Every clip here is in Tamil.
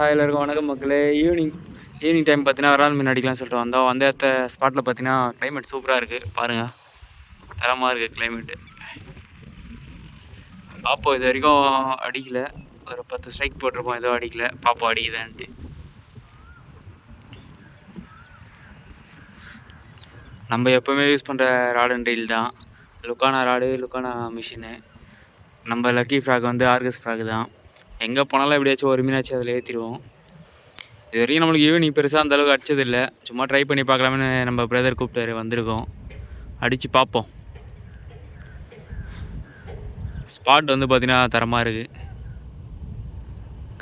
ஹாய் எல்லாருக்கும் வணக்கம் மக்களே. ஈவினிங் ஈவினிங் டைம் பார்த்தீங்கன்னா விரால் மீன் அடிக்கலாம்னு சொல்லிட்டு வந்தோம். வந்த இடத்த ஸ்பாட்டில் பார்த்தீங்கன்னா கிளைமேட் சூப்பராக இருக்குது பாருங்கள் தரமாக இருக்குது கிளைமேட்டு பாப்போம். இது வரைக்கும் அடிக்கல. ஒரு பத்து ஸ்ட்ரைக் போட்டிருப்போம். எதுவும் அடிக்கல. பாப்போம் அடிக்குதான்ட்டு நம்ம எப்போவுமே யூஸ் பண்ணுற ராட் அண்ட் ரீல் தான். லுக்கானா ராடு லுக்கானா மிஷினு நம்ம லக்கி ஃப்ராக் வந்து ஆர்கஸ் ஃப்ராக் தான். எங்கே போனாலும் எப்படியாச்சும் ஒரு மீனாச்சும் அதில் ஏற்றிடுவோம் இது வரைக்கும் நம்மளுக்கு ஈவினிங் பெருசாக அந்தளவுக்கு அடித்ததில்லை அடிச்சதில்லை. சும்மா ட்ரை பண்ணி பார்க்கலாம்னு நம்ம பிரதர் கூப்பிட்டாரு வந்திருக்கோம். அடித்து பார்ப்போம். ஸ்பாட் வந்து பார்த்திங்கன்னா தரமாக இருக்குது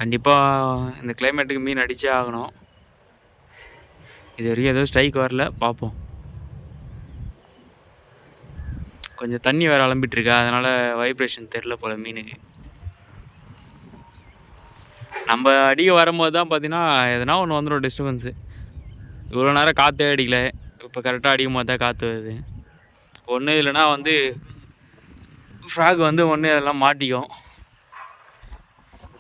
கண்டிப்பாக இந்த கிளைமேட்டுக்கு மீன் அடித்தே ஆகணும். இது வரைக்கும் எதுவும் ஸ்ட்ரைக் வரல பார்ப்போம். கொஞ்சம் தண்ணி வேறு அலம்பிட்டுருக்கா அதனால் வைப்ரேஷன் தெரில போல் மீனுக்கு. நம்ம அடிக்க வரும்போது தான் பார்த்தீங்கன்னா எதனா ஒன்று வந்துடும் டிஸ்டர்பன்ஸு இவ்வளோ நேரம் காற்றே அடிக்கல. இப்போ கரெக்டாக அடிக்கும் போது தான் காற்று வருது. ஒன்று இல்லைன்னா வந்து ஃப்ராக் வந்து ஒன்று அதெல்லாம் மாட்டிக்கும்.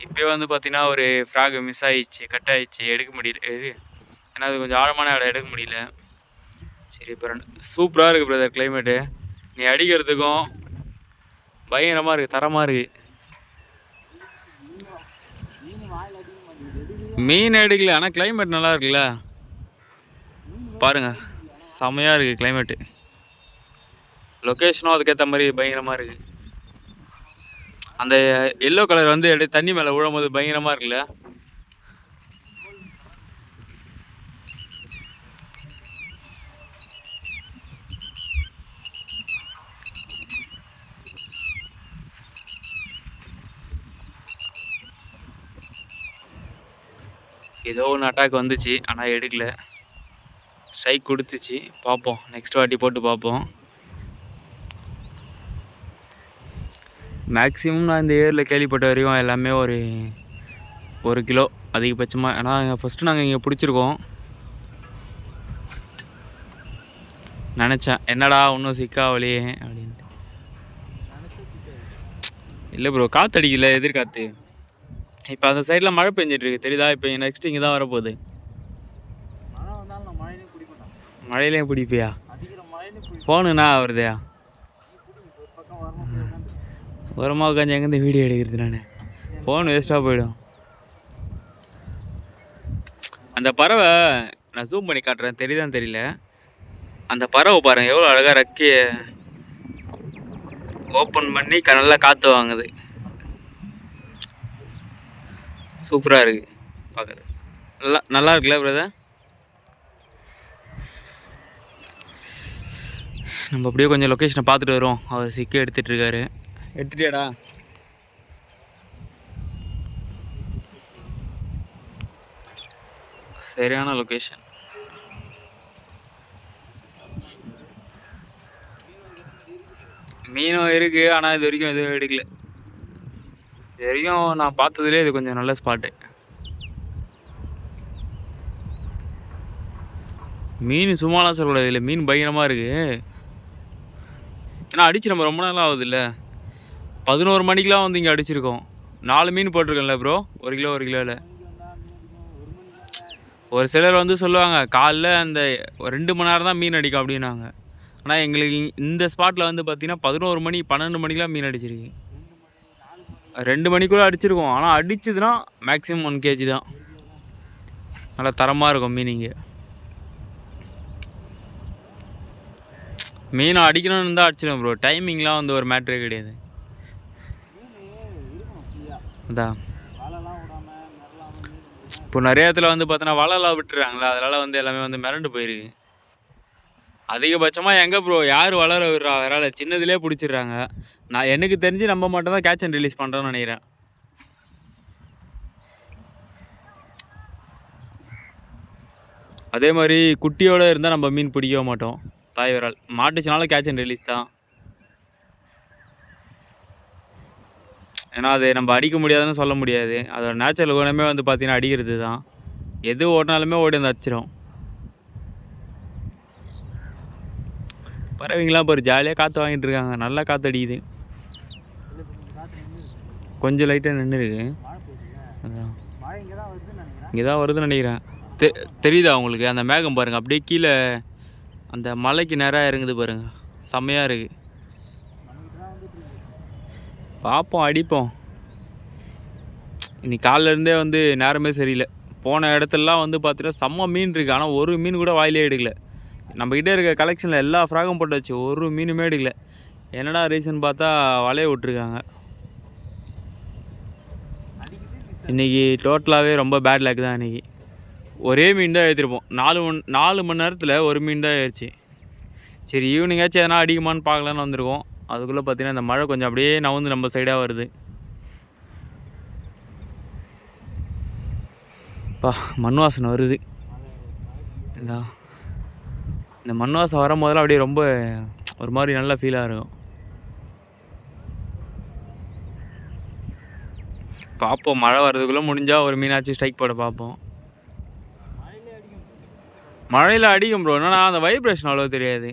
இப்போயே வந்து பார்த்தீங்கன்னா ஒரு ஃப்ராக் மிஸ் ஆகிடுச்சு கட் ஆகிடுச்சு எடுக்க முடியல. இது ஏன்னா அது கொஞ்சம் ஆழமான இடம் எடுக்க முடியல. சரி இப்போ ரெண்டு சூப்பராக இருக்குது பிரதர் கிளைமேட்டு நீ அடிக்கிறதுக்கும் பயங்கரமாக இருக்குது தரமாக இருக்குது மீன் எடுக்கல ஆனால் கிளைமேட் நல்லா இருக்குல்ல. பாருங்க செமையாக இருக்குது கிளைமேட்டு லொக்கேஷனும் அதுக்கேற்ற மாதிரி பயங்கரமாக இருக்குது அந்த எல்லோ கலர் வந்து அப்படியே தண்ணி மேலே விழும்போது பயங்கரமாக இருக்குல்ல. ஏதோ ஒன்று அட்டாக் வந்துச்சு ஆனால் எடுக்கல. ஸ்ட்ரைக் கொடுத்துச்சு. பார்ப்போம். நெக்ஸ்ட் வாட்டி போட்டு பார்ப்போம். மேக்ஸிமம் நான் இந்த ஏரியில் கேள்விப்பட்ட வரைக்கும் எல்லாமே ஒரு ஒரு கிலோ அதிகபட்சமாக ஏன்னா ஃபஸ்ட்டு நாங்கள் இங்கே பிடிச்சிருக்கோம். நினச்சேன். என்னடா இன்னும் சிக்காவலையே அப்படின்ட்டு. இல்லை ப்ரோ காற்று அடிக்கல. எதிர்காற்று இப்போ அந்த சைடில் மழை பெஞ்சிட்டு இருக்கு தெரியுதா? இப்போ நெக்ஸ்ட் இங்கே தான் வரப்போகுது. மழையிலையும் பிடிப்பியா ஃபோனுண்ணா வருதையா ஓரமாக உட்காந்து எங்கேருந்து வீடியோ எடுக்கிறது நான்? ஃபோன் வேஸ்ட்டாக போயிடும். அந்த பறவை நான் ஜூம் பண்ணி காட்டுறேன். தெரியுதான்னு தெரியல. அந்த பறவை பாருங்க எவ்வளோ அழகாக ரக்கி ஓப்பன் பண்ணி நல்லா காற்று வாங்குது. சூப்பராக இருக்குது பார்க்குறது நல்லா நல்லா இருக்குல்ல பிரதர் நம்ம அப்படியே கொஞ்சம் லொக்கேஷனை பார்த்துட்டு வரோம் அவர் சிக்க எடுத்துகிட்ருக்காரு எடுத்துட்டியாடா? சரியான லொக்கேஷன் மீனும் இருக்குது ஆனால் இது வரைக்கும் எதுவும் எடுக்கல. இது வரைக்கும் நான் பார்த்ததுலேயே இது கொஞ்சம் நல்ல ஸ்பாட்டு மீன் சும்மாலாம் சொல்லக்கூடாது இல்லை மீன் பயங்கரமாக இருக்குது ஏன்னா அடிச்சு நம்ம ரொம்ப நாள் ஆகுது இல்லை. பதினோரு மணிக்கெலாம் வந்து இங்கே அடிச்சிருக்கோம். நாலு மீன் போட்டிருக்கேன்ல ப்ரோ ஒரு கிலோ ஒரு கிலோவில் ஒரு சிலர் வந்து சொல்லுவாங்க காலைல அந்த ஒரு ரெண்டு மணி நேரம் தான் மீன் அடிக்கும் அப்படின்னாங்க. ஆனால் எங்களுக்கு இந்த ஸ்பாட்டில் வந்து பார்த்திங்கன்னா பதினோரு மணி பன்னெண்டு மணிக்கெலாம் மீன் அடிச்சிருக்கு. ரெண்டு மணிக்குள்ளே அடிச்சிருக்கோம். ஆனால் அடிச்சதுன்னா மேக்ஸிமம் ஒன் கேஜி தான். நல்லா தரமாக இருக்கும் மீனிங்கு. மீனை மீன் அடிக்கணும்னு தான் அடிச்சிடும் ப்ரோ டைமிங்லாம் வந்து ஒரு மேட்ரே கிடையாது. அதான் இப்போ நிறைய இடத்துல வந்து பார்த்தோன்னா வலைலாம் விட்டுறாங்களா? அதனால் வந்து எல்லாமே வந்து மிரண்டு போயிருக்கு. அதிகபட்சமாக எங்கே ப்ரோ யார் வளர விடுறா? விரால சின்னதுலேயே பிடிச்சிடுறாங்க. நான் எனக்கு தெரிஞ்சு நம்ம மட்டும் தான் கேட்ச் அண்ட் ரிலீஸ் பண்ணுறோன்னு நினைக்கிறேன். அதே மாதிரி குட்டியோட இருந்தால் நம்ம மீன் பிடிக்கவே மாட்டோம். தாய் விரால். மாட்டுச்சுனாலும் கேட்ச் அண்ட் ரிலீஸ் தான். ஏன்னா அது நம்ம அடிக்க முடியாதுன்னு சொல்ல முடியாது. அதோட நேச்சுரல் குணமே வந்து பார்த்திங்கன்னா அடிக்கிறது தான் எது ஓடினாலுமே ஓடி வந்து அடிச்சிடும் பறவைங்களாம் பாரு ஜாலியாக காற்று வாங்கிட்டு இருக்காங்க. நல்லா காற்று அடிக்குது கொஞ்சம் லைட்டாக நின்று இருக்கு அதான் இங்கே தான் வருதுன்னு நினைக்கிறேன். தெ தெரியுதா உங்களுக்கு? அந்த மேகம் பாருங்கள் அப்படியே கீழே அந்த மலைக்கு நேராக இறங்குது பாருங்கள் செம்மையாக இருக்குது பார்ப்போம் அடிப்போம். இன்னைக்கு காலைல இருந்தே வந்து நேரமே சரியில்லை. போன இடத்துலலாம் வந்து பார்த்துட்டா செம்ம மீன் இருக்குது ஆனால் ஒரு மீன் கூட வாயிலே எடுக்கலை. நம்மக்கிட்ட இருக்க கலெக்ஷனில் எல்லா ஃப்ராகும் போட்டு வச்சு ஒரு மீனுமே எடுக்கல. என்னடா ரீசன் பார்த்தா வலைய விட்ருக்காங்க இன்றைக்கி டோட்டலாகவே ரொம்ப பேட் லேக் தான் இன்றைக்கி ஒரே மீன் தான் ஏற்றிருப்போம் நாலு மண் நாலு மணி நேரத்தில் ஒரு மீன் தான் ஏறிச்சு. சரி ஈவினிங்காச்சும் எதனா அடிக்குமான்னு பார்க்கலான்னு வந்திருக்கோம். அதுக்குள்ளே பார்த்தீங்கன்னா இந்த மழை கொஞ்சம் அப்படியே நவுந்து நம்ம சைடாக வருது. பா மண் வாசனை வருது. இந்தா. இந்த மண் வாசம் வரும் போதெல்லாம் அப்படியே ரொம்ப ஒரு மாதிரி நல்ல ஃபீலாக இருக்கும். பார்ப்போம் மழை வர்றதுக்குள்ளே முடிஞ்சால் ஒரு மீனாச்சும் ஸ்ட்ரைக் போட பார்ப்போம். மழையில் அடிக்கும் ப்ரோ என்னன்னா அந்த வைப்ரேஷன் அவ்வளோ தெரியாது.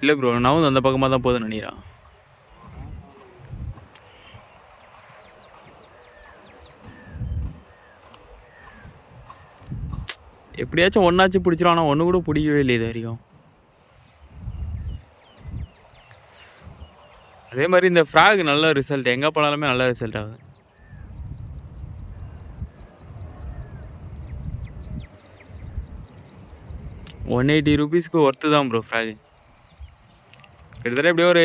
இல்லை ப்ரோ நவுந்து அந்த பக்கமாக தான் போகுதுன்னு நினைக்கிறேன். எப்படியாச்சும் ஒன்றாச்சும் பிடிச்சிரும் ஆனால் ஒன்று கூட பிடிக்கவே இல்லை இது வரைக்கும். அதே மாதிரி இந்த ஃப்ராக் நல்ல ரிசல்ட் எங்கே போனாலுமே நல்ல ரிசல்ட் ஆகுது. ஒன் எயிட்டி ருபீஸ்க்கு ஒர்த்து தான் ப்ரோ ஃப்ராக் கிட்டத்தட்ட எப்படியோ ஒரு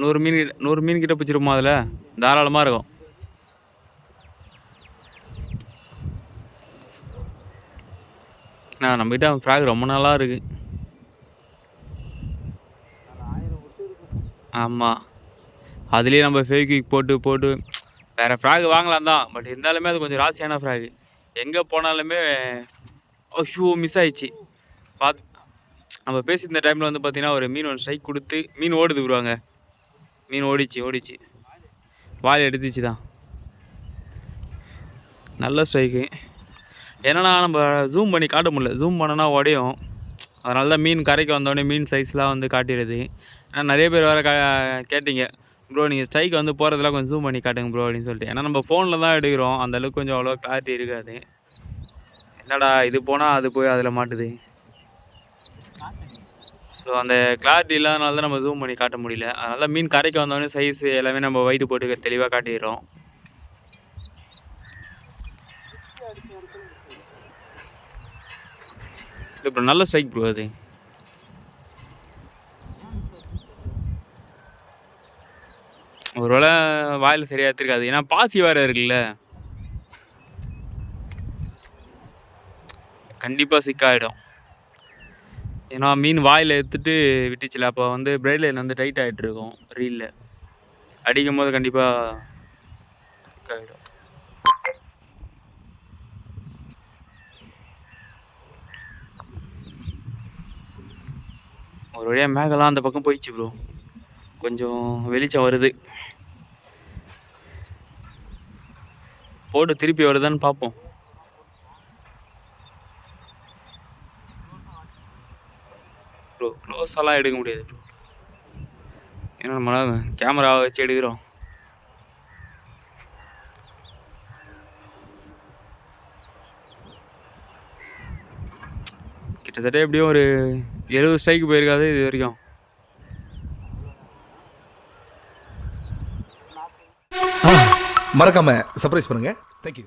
நூறு மீன் நூறு மீன் கிட்ட பிடிச்சிருமா அதில்? தாராளமாக இருக்கும். நான் நம்மகிட்ட ஃப்ராக் ரொம்ப நாளாக இருக்குது ஆயிரம் ஆமாம் அதுலேயே நம்ம ஃபேக்விக் போட்டு போட்டு வேறு ஃப்ராக் வாங்கலாம் தான். பட் இருந்தாலுமே அது கொஞ்சம் ராசியான ஃப்ராக் எங்கே போனாலுமே ஐயோ மிஸ் ஆயிடுச்சு. பார்த்து நம்ம பேசியிருந்த டைமில் வந்து பார்த்தீங்கன்னா ஒரு மீன் ஒன்று ஸ்ட்ரைக் கொடுத்து மீன் ஓடுது விடுவாங்க. மீன் ஓடிச்சு ஓடிச்சு. வாய் எடுத்துச்சு தான் நல்ல ஸ்ட்ரைக்கு என்னன்னா நம்ம ஜூம் பண்ணி காட்ட முடியல. ஜூம் பண்ணனா உடையும். அதனால தான் மீன் கரைக்கு வந்தோடனே மீன் சைஸ்லாம் வந்து காட்டிடுது. ஆனால் நிறைய பேர் வேறு கேட்டிங்க. ப்ரோ நீங்கள் ஸ்ட்ரைக் வந்து போகிறதெல்லாம் கொஞ்சம் ஜூம் பண்ணி காட்டுங்க ப்ரோ அப்படின்னு சொல்லிட்டு. ஏன்னா நம்ம ஃபோனில் தான் எடுக்கிறோம். அந்த அளவுக்கு கொஞ்சம் அவ்வளோ கிளாரிட்டி இருக்காது. என்னடா இது போனால் அது போய் அதில் மாட்டுது. ஸோ அந்த கிளாரிட்டி இல்லாதனால தான் நம்ம ஜூம் பண்ணி காட்ட முடியல. அதனால மீன் கரைக்கு வந்தோடனே சைஸ் எல்லாமே நம்ம வயிட்டு போட்டு தெளிவாக காட்டிடுறோம். இது ப்ரோ நல்ல ஸ்ட்ரைக் ப்ரோ அது. ஒருவேளை வாயில் சரியாக எடுத்துருக்காது. ஏன்னா பாசி வேறு இருக்குல்ல. கண்டிப்பாக சிக்காயிடும். ஏன்னா மீன் வாயில் எடுத்துட்டு விட்டுச்சுல அப்போ வந்து பிரைட் லைன் வந்து டைட் ஆகிட்டு இருக்கும் ரீலில் அடிக்கும் போது கண்டிப்பாக சிக்காயிடும். ஒரு வழியாக மேகலாம் அந்த பக்கம் போயிடுச்சு ப்ரோ கொஞ்சம் வெளிச்சம் வருது. போட்டு திருப்பி வருதான்னு பார்ப்போம் ப்ரோ க்ளோஸெல்லாம் எடுக்க முடியாது ப்ரோ ஏன்னா நம்ம கேமரா வச்சு எடுக்கிறோம். கிட்டத்தட்ட எப்படியும் ஒரு எழுபது ஸ்ட்ரைக்கு போயிருக்காது இது வரைக்கும். மறக்காம சர்ப்ரைஸ் பண்ணுங்க. தேங்க்யூ